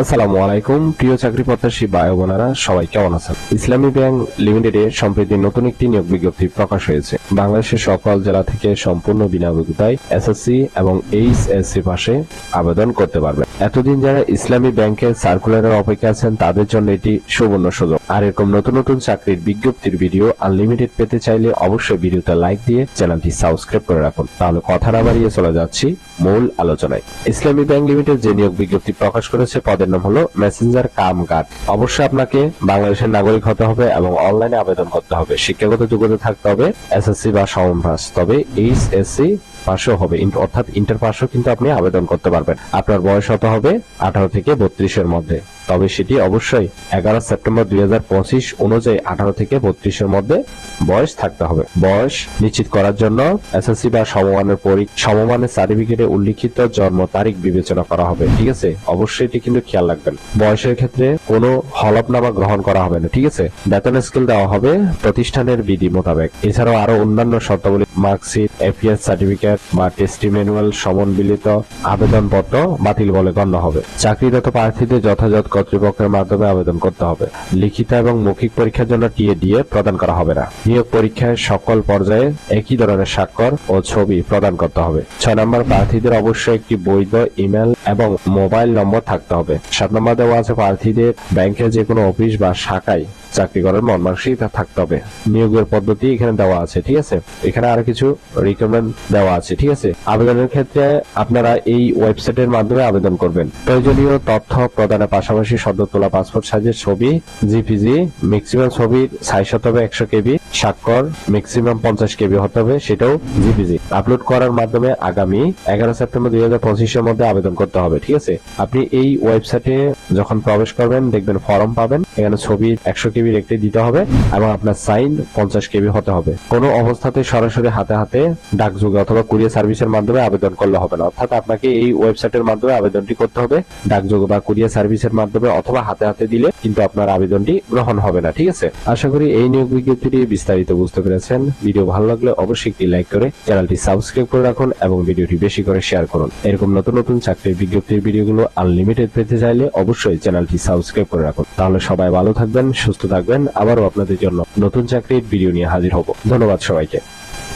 আসসালামু আলাইকুম, প্রিয় চাকরি প্রত্যাশী ভাই বোনেরা সবাই কেমন আছেন? ইসলামী ব্যাংক লিমিটেডে সম্প্রতি নতুন একটি নিয়োগ বিজ্ঞপ্তি প্রকাশ হয়েছে। বাংলাদেশের সকল জেলা থেকে সম্পূর্ণ বিনামূল্যতায় এসএসসি এবং এইচএসসি পাশে আবেদন করতে পারবে এতদিন যারা ইসলামী ব্যাংকের সার্কুলারের অপেক্ষা আছেন, তাদের জন্য এটি সুবর্ণ সুযোগ। আর এরকম নতুন নতুন চাকরির বিজ্ঞপ্তির ভিডিও আনলিমিটেড পেতে চাইলে অবশ্যই ভিডিওতে লাইক দিয়ে চ্যানেলটি সাবস্ক্রাইব করে রাখুন। তাহলে কথা না বাড়িয়ে চলে যাচ্ছি মূল আলোচনায়। ইসলামী ব্যাংক লিমিটেড যে নিয়োগ বিজ্ঞপ্তি প্রকাশ করেছে, পদের নাম হলো মেসেঞ্জার কাম গার্ড অবশ্যই আপনাকে বাংলাদেশের নাগরিক হতে হবে এবং অনলাইনে আবেদন করতে হবে। শিক্ষাগত যোগ্যতা থাকতে হবে এসএসসি বা সমপাস তবে এইচএসসি পাশও হবে। অর্থাৎ ইন্টার পাশও কিন্তু আপনি আবেদন করতে পারবেন। আপনার বয়স হতে হবে আঠারো থেকে বত্রিশের মধ্যে। তবে সেটি অবশ্যই এগারো সেপ্টেম্বর দুই হাজার পঁচিশ অনুযায়ী আঠারো থেকে বত্রিশের মধ্যে বয়স থাকতে হবে। বয়স নিশ্চিত করার জন্য এসএসসি বা সমমানের পরী- সমমানের সার্টিফিকেটে উল্লিখিত জন্ম তারিখ বিবেচনা করা হবে, ঠিক আছে? অবশ্যই এটি কিন্তু খেয়াল রাখবেন। বয়সের ক্ষেত্রে কোনো হলফনামা গ্রহণ করা হবে না, ঠিক আছে? বেতন স্কেল দেওয়া হবে প্রতিষ্ঠানের বিধি মোতাবেক। এছাড়াও আরও অন্যান্য শর্তাবলী, মার্কশিট এপিএস সার্টিফিকেট বা টেস্টিমেনুয়াল সমন্বিত আবেদনপত্র বাতিল বলে গণ্য হবে। চাকরিরত প্রার্থীদের যথাযথ কর্তৃপক্ষের মাধ্যমে আবেদন করতে হবে। লিখিত এবং মৌখিক পরীক্ষার জন্য টিএডিএ প্রদান করা হবে না। নিয়োগ পরীক্ষায় সকল পর্যায়ে একই ধরনের স্বাক্ষর ও ছবি প্রদান করতে হবে। ছয় নম্বর, প্রার্থীদের অবশ্যই একটি বৈধ ইমেল এবং মোবাইল নম্বর থাকতে হবে। সাত নম্বর দেওয়া আছে, প্রার্থীদের ব্যাংকের যে কোনো অফিস বা শাখায় চাকরি করার মন মানসিকতা থাকতে হবে। নিয়োগের পদ্ধতি এখানে দেওয়া আছে, ঠিক আছে? এখানে আরও কিছু রিকমেন্ড দেওয়া আছে, ঠিক আছে? আবেদনের ক্ষেত্রে আপনারা এই ওয়েবসাইটের মাধ্যমে আবেদন করবেন। প্রয়োজনীয় তথ্য প্রদানের পাশাপাশি সদ্য তোলা পাসপোর্ট সাইজের ছবি, জিপিজি ম্যাক্সিমাম ছবির সাইজ হতে হবে একশো কেবি, স্বাক্ষর ম্যাক্সিমাম পঞ্চাশ কেবি হতে হবে, সেটাও জিপিজি। আপলোড করার মাধ্যমে আগামী এগারো সেপ্টেম্বর দুই হাজার পঁচিশের মধ্যে আবেদন করতে হবে, ঠিক আছে? আপনি এই ওয়েবসাইটে যখন প্রবেশ করবেন, দেখবেন ফর্ম পাবেন, এখানে ছবি একশো কেবির একটি দিতে হবে এবং আপনার সাইন পঞ্চাশ কেবি হতে হবে। কোনো অবস্থাতে সরাসরি হাতে হাতে ডাকযোগে অথবা কুরিয়ার সার্ভিসের মাধ্যমে আবেদন করলে হবে না। অর্থাৎ আপনাকে এই ওয়েবসাইটের মাধ্যমে আবেদনটি করতে হবে, ডাকযোগে বা কুরিয়ার সার্ভিসের মাধ্যমে অথবা হাতে হাতে দিলে কিন্তু আপনার আবেদনটি গ্রহণ হবে না, ঠিক আছে? আশা করি এই নিয়োগ বিজ্ঞপ্তিটি বিস্তারিত বুঝতে পেরেছেন। ভিডিও ভালো লাগলে অবশ্যই একটি লাইক করে চ্যানেলটি সাবস্ক্রাইব করে রাখুন এবং ভিডিওটি বেশি করে শেয়ার করুন। এরকম নতুন নতুন চাকরির বিজ্ঞপ্তির ভিডিওগুলো আনলিমিটেড পেতে চাইলে অবশ্যই চ্যানেলটি সাবস্ক্রাইব করে রাখুন। তাহলে সবাই ভালো থাকবেন, সুস্থ থাকবেন আবারও আপনাদের জন্য নতুন চাকরির ভিডিও নিয়ে হাজির হব। ধন্যবাদ সবাইকে।